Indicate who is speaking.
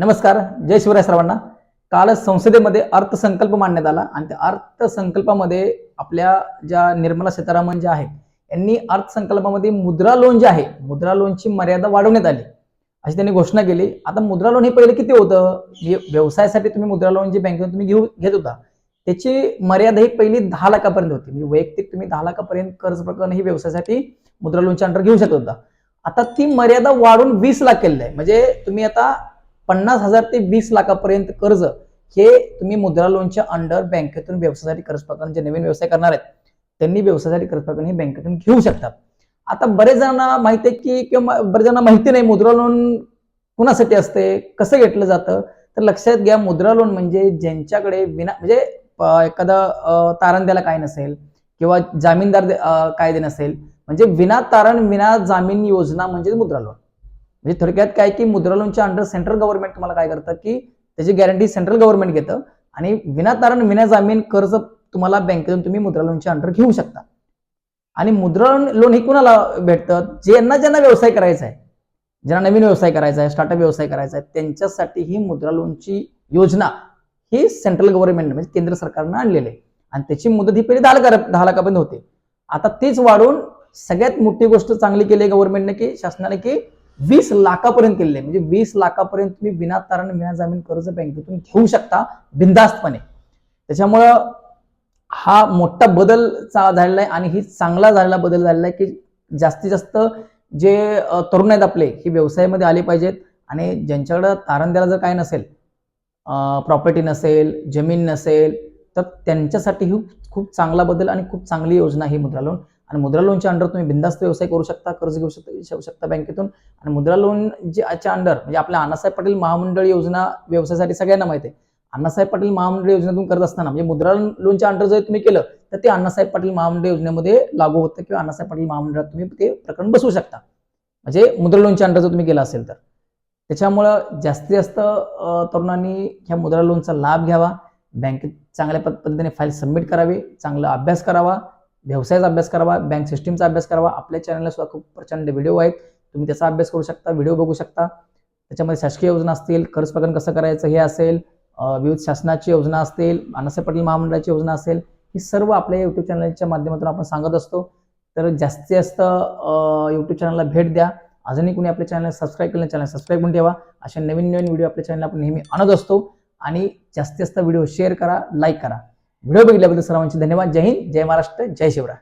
Speaker 1: नमस्कार जय शिवराय सर्वांना. काल संसदेमध्ये अर्थसंकल्प मांडण्यात आला आणि त्या अर्थसंकल्पामध्ये आपल्या ज्या निर्मला सीतारामन ज्या आहेत यांनी अर्थसंकल्पामध्ये मुद्रा लोन जे आहे मुद्रा लोनची मर्यादा वाढवण्यात आली. अशी त्यांनी घोषणा केली. आता मुद्रा लोन हे पहिले किती होतं? जे व्यवसायासाठी तुम्ही मुद्रा लोन जे बँकेतून तुम्ही घेऊ घेत होता. त्याची मर्यादा ही पहिली दहा लाखापर्यंत होती. म्हणजे वैयक्तिक तुम्ही दहा लाखापर्यंत कर्ज प्रकरण ही व्यवसायासाठी मुद्रा लोनच्या अंडर घेऊ शकत होता. आता ती मर्यादा वाढून वीस लाख केलेली आहे. म्हणजे तुम्ही आता पन्नास हजार ते वीस लाखापर्यंत कर्ज हे तुम्ही मुद्रा लोनच्या अंडर बँकेतून व्यवसायासाठी कर्ज प्रकरण जे नवीन व्यवसाय करणार आहेत त्यांनी व्यवसायासाठी कर्ज प्रकरण हे बँकेतून घेऊ शकतात. आता बरेच जणांना माहिती आहे की किंवा बरेच जणांना माहिती नाही मुद्रा लोन कुणासाठी असते कसं घेतलं जातं? तर लक्षात घ्या मुद्रा लोन म्हणजे ज्यांच्याकडे विना म्हणजे अं, एखादं तारण द्यायला काय नसेल किंवा जामीनदार कायदे नसेल म्हणजे विना तारण विना जामीन योजना म्हणजे मुद्रा लोन. म्हणजे थोडक्यात काय की मुद्रा लोनच्या अंडर सेंट्रल गव्हर्नमेंट तुम्हाला काय करतं की त्याची गॅरंटी सेंट्रल गव्हर्नमेंट घेतं आणि विनातारण विना जामीन कर्ज तुम्हाला बँकेतून तुम्ही मुद्रा लोनच्या अंडर घेऊ शकता. आणि मुद्रा लोन हे कुणाला भेटतं? ज्यांना ज्यांना व्यवसाय करायचा आहे ज्यांना नवीन व्यवसाय करायचा आहे स्टार्टअप व्यवसाय करायचा आहे त्यांच्यासाठी ही मुद्रा लोनची योजना ही सेंट्रल गव्हर्नमेंट म्हणजे केंद्र सरकारनं आणलेली आहे. आणि त्याची मुदत ही पहिली दहा लाख दहा लाखापर्यंत होते. आता तीच वाढून सगळ्यात मोठी गोष्ट चांगली केली आहे गव्हर्नमेंटने की शासनाने की वीस लाखापर्यंत केलेले आहे. म्हणजे वीस लाखापर्यंत तुम्ही विना तारण विना जामीन कर्ज बँकेतून घेऊ शकता बिंदास्तपणे त्याच्यामुळं हा मोठा बदल चा- झालेला आहे आणि ही चांगला झालेला बदल झालेला आहे की जास्तीत जास्त जे तरुण आहेत आपले हे व्यवसायामध्ये आले पाहिजेत आणि ज्यांच्याकडं तारण द्यायला जर काय नसेल प्रॉपर्टी नसेल जमीन नसेल तर त्यांच्यासाठी ही खूप चांगला बदल आणि खूप चांगली योजना ही मुद्रा लोन आणि मुद्रा लोनच्या अंडर तुम्ही बिंदास्त व्यवसाय करू शकता कर्ज घेऊ शकता घेऊ शकता बँकेतून. आणि मुद्रा लोन ज्याच्या अंडर म्हणजे आपल्या अण्णासाहेब पाटील महामंडळ योजना व्यवसायासाठी सगळ्यांना माहिती आहे. अण्णासाहेब पाटील महामंडळ योजनेतून करत असताना म्हणजे मुद्रा लोनच्या अंडर जर तुम्ही केलं तर ते अण्णासाहेब पाटील महामंडळ योजनेमध्ये लागू होतं किंवा अण्णासाहेब पाटील महामंडळात तुम्ही ते प्रकरण बसवू शकता. म्हणजे मुद्रा लोनच्या अंडर जर तुम्ही केलं असेल तर. त्याच्यामुळं जास्तीत जास्त तरुणांनी ह्या मुद्रा लोनचा लाभ घ्यावा. बँकेत चांगल्या पद्धतीने फाईल सबमिट करावी चांगला अभ्यास करावा. व्यवसायाचा अभ्यास करावा बँक सिस्टीमचा अभ्यास करावा. आपल्या चॅनलला सुद्धा खूप प्रचंड व्हिडिओ आहेत. तुम्ही त्याचा अभ्यास करू शकता व्हिडिओ बघू शकता. त्याच्यामध्ये शासकीय योजना असतील कर्ज प्रकरण कसं करायचं हे असेल विविध शासनाची योजना असतील अण्णासाहेब पाटील महामंडळाची योजना असेल ही सर्व आपल्या यूट्यूब चॅनलच्या माध्यमातून आपण सांगत असतो. तर जास्तीत जास्त यूट्यूब चॅनलला भेट द्या. अजूनही कुणी आपल्या चॅनल सबस्क्राईब केलं चॅनल सबस्क्राईब करून ठेवा. अशा नवीन नवीन व्हिडिओ आपल्या चॅनल आपण नेहमी आणत असतो. आणि जास्तीत जास्त व्हिडिओ शेअर करा लाईक करा. व्हिडिओ बघितल्याबद्दल सर्वांचे धन्यवाद. जय हिंद. जय महाराष्ट्र. जय शिवराय.